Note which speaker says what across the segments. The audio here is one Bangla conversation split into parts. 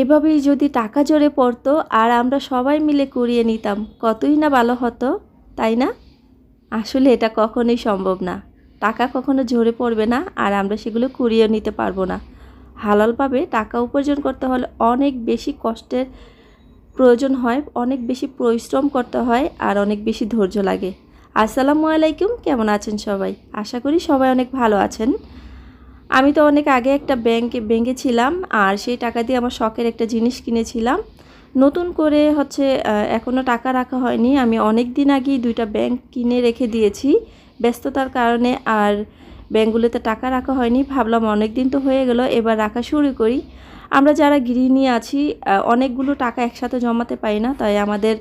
Speaker 1: এভাবেই যদি টাকা জোরে পড়তো আর আমরা সবাই মিলে কুড়িয়ে নিতাম, কতই না ভালো হতো, তাই না? আসলে এটা কখনোই সম্ভব না। টাকা কখনো ঝরে পড়বে না আর আমরা সেগুলো কুড়িয়ে নিতে পারব না। হালালভাবে টাকা উপার্জন করতে হলে অনেক বেশি কষ্টের প্রয়োজন হয়, অনেক বেশি পরিশ্রম করতে হয় আর অনেক বেশি ধৈর্য লাগে। আসসালামু আলাইকুম, কেমন আছেন সবাই? আশা করি সবাই অনেক ভালো আছেন। আমি তো অনেক আগে একটা ব্যাংকে ব্যাংকে ছিলাম আর সেই টাকা দিয়ে আমার শখের একটা জিনিস কিনেছিলাম। নতুন করে হচ্ছে এখনও টাকা রাখা হয়নি। আমি অনেক দিন আগেই দুইটা ব্যাংক কিনে রেখে দিয়েছি ব্যস্ততার কারণে আর ব্যাংকগুলোতে টাকা রাখা হয়নি। ভাবলাম অনেক দিন তো হয়ে গেল, এবার রাখা শুরু করি। আমরা যারা গৃহিণী আছি অনেকগুলো টাকা একসাথে জমাতে পারি না, তাই আমাদের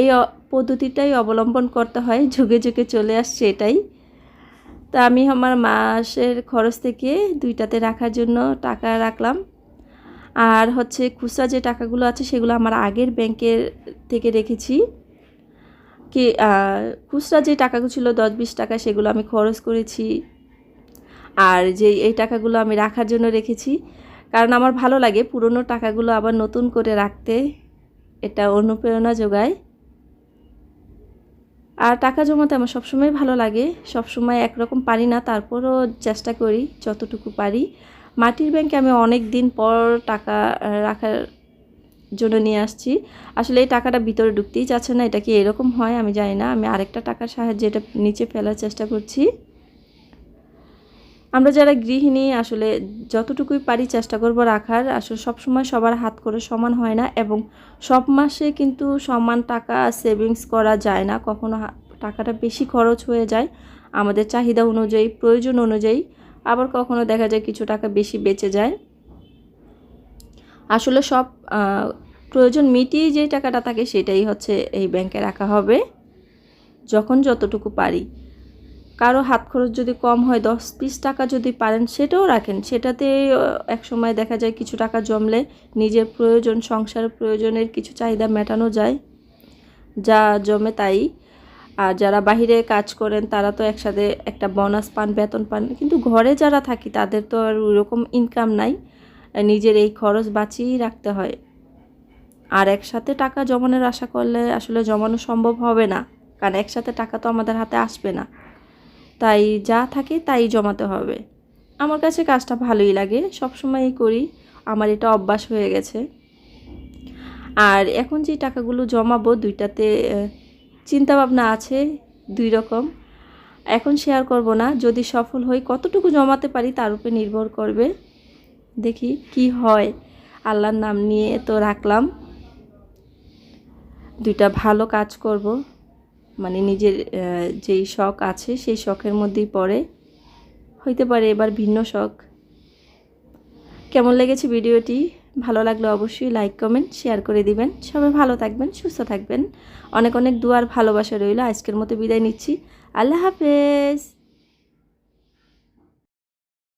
Speaker 1: এই পদ্ধতিটাই অবলম্বন করতে হয়। ঝুঁকে ঝুঁকে চলে আসছে এটাই। তা আমি আমার মাসের খরচ থেকে দুইটাতে রাখার জন্য টাকা রাখলাম। আর হচ্ছে খুচরা যে টাকাগুলো আছে সেগুলো আমার আগের ব্যাংকের থেকে রেখেছি। কি খুচরা যে টাকাগুলো ছিল দশ বিশ টাকা সেগুলো আমি খরচ করেছি। আর যে এই টাকাগুলো আমি রাখার জন্য রেখেছি, কারণ আমার ভালো লাগে পুরনো টাকাগুলো আবার নতুন করে রাখতে। এটা অনুপ্রেরণা যোগায়। আর টাকা জমাতে আমার সবসময় ভালো লাগে। সবসময় একরকম পারি না, তারপরও চেষ্টা করি যতটুকু পারি। মাটির ব্যাংকে আমি অনেক দিন পর টাকা রাখার জন্য নিয়ে আসছি। আসলে এই টাকাটা ভিতরে ঢুকতেই চাচ্ছে না, এটা কি এরকম হয় আমি জানি না। আমি আরেকটা টাকার সাহায্যে এটা নিচে ফেলার চেষ্টা করছি। আমরা যারা গৃহিণী, আসলে যতটুকুই পারি চেষ্টা করব রাখার, আসলে সবসময় সবার হাত করে সমান হয় না এবং সব মাসে কিন্তু সমান টাকা সেভিংস করা যায় না। কখনো টাকাটা বেশি খরচ হয়ে যায় আমাদের চাহিদা অনুযায়ী, প্রয়োজন অনুযায়ী। আবার কখনো দেখা যায় কিছু টাকা বেশি বেঁচে যায়। আসলে সব প্রয়োজন মিটিয়ে যেই টাকাটা থাকে সেটাই হচ্ছে এই ব্যাংকে রাখা হবে। যখন যতটুকু পারি। কারও হাত খরচ যদি কম হয়, দশ বিশ টাকা যদি পারেন, সেটাও রাখেন। সেটাতে এক সময় দেখা যায় কিছু টাকা জমলে নিজের প্রয়োজন, সংসার প্রয়োজনের কিছু চাহিদা মেটানো যায়, যা জমে তাই। আর যারা বাহিরে কাজ করেন, তারা তো একসাথে একটা বোনাস পান, বেতন পান। কিন্তু ঘরে যারা থাকি, তাদের তো আর ওরকম ইনকাম নাই। নিজের এই খরচ বাঁচিয়েই রাখতে হয়। আর একসাথে টাকা জমানোর আশা করলে আসলে জমানো সম্ভব হবে না। কারণ একসাথে টাকা তো আমাদের হাতে আসবে না। তাই যা থাকে তাই জমাতে হবে। আমার কাছে কাজটা ভালোই লাগে, সবসময়ই করি, আমার এটা অভ্যাস হয়ে গেছে। আর এখন যে টাকাগুলো জমাবো দুইটাতে চিন্তা ভাবনা আছে দুই রকম। এখন শেয়ার করব না, যদি সফল হই কতটুকু জমাতে পারি তার উপরে নির্ভর করবে। দেখি কি হয়, আল্লাহর নাম নিয়ে তো রাখলাম। দুইটা ভালো কাজ করব। মানে নিজের যেই শখ আছে সেই শখের মধ্যেই পড়ে। হইতে পারে এবার ভিন্ন শখ। কেমন লেগেছে ভিডিওটি? ভালো লাগলে অবশ্যই লাইক কমেন্ট শেয়ার করে দিবেন। সবাই ভালো থাকবেন, সুস্থ থাকবেন। অনেক অনেক দুয়ার ভালোবাসা রইল। আজকের মতো বিদায় নিচ্ছি। আল্লাহ হাফেজ।